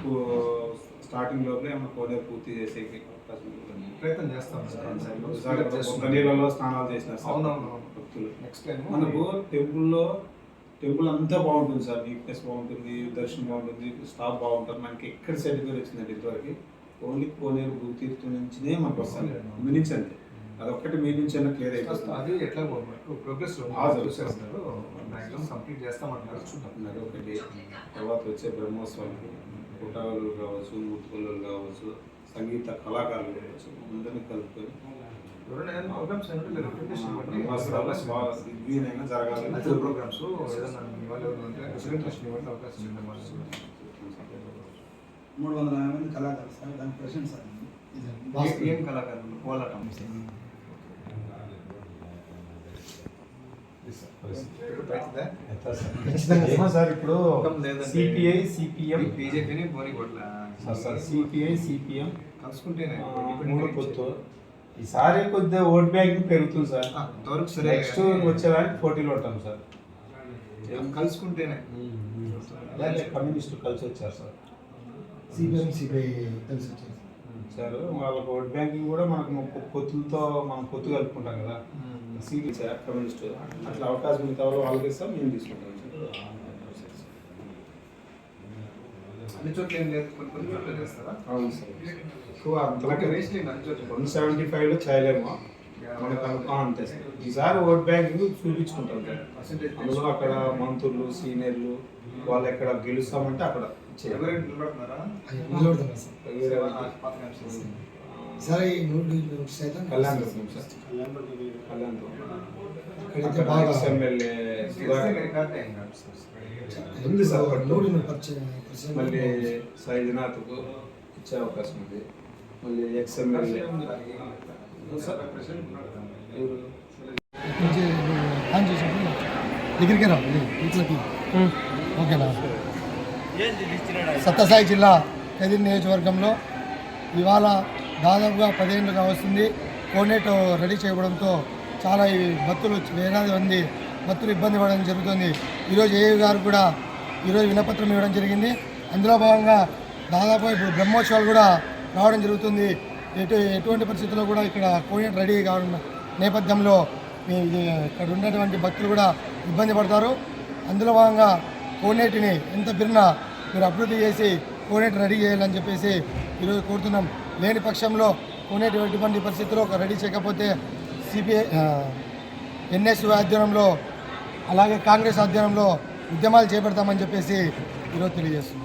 పు- స్టార్టింగ్ లోపలే ఏమన్నా కోనే పూర్తి చేసే ప్రయత్నం చేస్తాం నీళ్ళలో స్నానాలు చేసిన భక్తులు. నెక్స్ట్ టైం మనకు టెంపుల్లో టెంపుల్ అంతా బాగుంటుంది సార్. నీట్నెస్ బాగుంటుంది దర్శనం బాగుంటుంది స్టాఫ్ బాగుంటుంది మనకి ఎక్కడ సర్టిఫికేట్ వచ్చిందంటే ఇంతవరకు ఓన్లీ కోనేరు భూతీర్థం నుంచినే మనకు వస్తుంది మీ నుంచి అంతే. అదొక్కటి మీ నుంచి అయినా క్లియర్ అయిపోతుంది. అది ఎట్లా ప్రోగ్రెస్. చూసేస్తున్నారు. మ్యాక్సిమం కంప్లీట్ చేస్తామంటున్నారు. చూద్దాం. అదొకటి తర్వాత వచ్చే బ్రహ్మోత్సవానికి పుట్టాలు కావచ్చు ముత్తుకలు కావచ్చు సంగీత కళాకారులు కావచ్చు అందరినీ కలుపుకొని ప్రోగ్రామ్స్. బ్రహ్మోత్సవాలు జరగాలని. మూడు వందల యాభై మంది కళాకారులు సార్ దానికి ప్రెసిడెంట్ సార్. ఏ- కళాకారులు? కోలాటం. సార్ ఇప్పుడు సిపిఐ సిపిఎం బీజేపీని పోనీ సార్ సిపిఐ సిపిఎం కలుసుకుంటేనే మూడు పొత్తు. ఈసారి కొద్దిగా ఓట్ బ్యాంక్ పెరుగుతుంది సార్. ఆ, ఇంతవరకు సరే. నెక్స్ట్ వచ్చేదానికి పోటీలో ఉంటాం సార్. కలుసుకుంటేనే. అలాగే కమ్యూనిస్టు కలిసి వచ్చారు సార్. సిపిఎం సిపిఐ కలిసి వచ్చేసి సార్ వాళ్ళకి ఓట్ బ్యాంకింగ్ కూడా మనకు పొత్తులతో మనం పొత్తు కలుపుకుంటాం కదా. సీట్లు సార్ కమ్యూనిస్ట్ అట్లా అవకాశం మిగతా వాళ్ళు వాళ్ళకి ఇస్తాం మేము తీసుకుంటాం అన్ని చోట్ల ఏం లేదు కొన్ని కొన్ని చోట్ల చేస్తారా? అవును సార్. ఎక్కువ అలాగే అంతలాగే వేస్ట్ లేదు అన్ని చోట్ల. వన్ సెవెంటీ ఫైవ్లో చేయలేము. మనకు అంతే సార్. ఈసారి ఓట్ బ్యాంకింగ్ చూపించుకుంటాం సార్. పర్సెంటేజ్ అందులో అక్కడ మంత్రులు సీనియర్లు వాళ్ళు ఎక్కడ గెలుస్తామంటే అక్కడ. ఎవరైనా నిలబడుతున్నారా? నిలబడుతున్నారు సార్. సరే ఈ కళ్యాణ్ దుర్గం సార్ కళ్యాణ్. ఇక్కడైతే అక్కడ బాగా సార్. ఉంది సార్ పట్టు. నూరు మళ్ళీ సైజనాథ్కు ఇచ్చే అవకాశం ఉంది. మళ్ళీ ఎక్స్ఎమ్మెల్యే చేసినప్పుడు దగ్గరికి రా ఇట్లకి. ఓకేనా? సత్యసాయి జిల్లా. కదిరి నియోజకవర్గంలో ఇవాళ దాదాపుగా పదిహేనుగా వస్తుంది. కోనేట్ రెడీ చేయడంతో చాలా ఈ భక్తులు వేలాది మంది భక్తులు ఇబ్బంది పడడం జరుగుతుంది. ఈరోజు ఏ గారు కూడా ఈరోజు వినపత్రం ఇవ్వడం జరిగింది. అందులో భాగంగా దాదాపు ఇప్పుడు బ్రహ్మోత్సవాలు కూడా రావడం జరుగుతుంది. ఎటు ఎటువంటి పరిస్థితుల్లో కూడా ఇక్కడ కోనేట్ రెడీ కావడం నేపథ్యంలో ఇక్కడ ఉన్నటువంటి భక్తులు కూడా ఇబ్బంది పడతారు. అందులో భాగంగా కోనేటిని ఎంత బిర్న మీరు అభివృద్ధి చేసి కోనేటి రెడీ చేయాలని చెప్పేసి ఈరోజు కోరుతున్నాం. లేని పక్షంలో కోనేటి ఎటువంటి పరిస్థితుల్లో రెడీ చేయకపోతే సిపిఐ ఎన్ఎస్యు ఆధ్వర్యంలో అలాగే కాంగ్రెస్ ఆధ్వర్యంలో ఉద్యమాలు చేపడతామని చెప్పేసి ఈరోజు తెలియజేస్తున్నాం.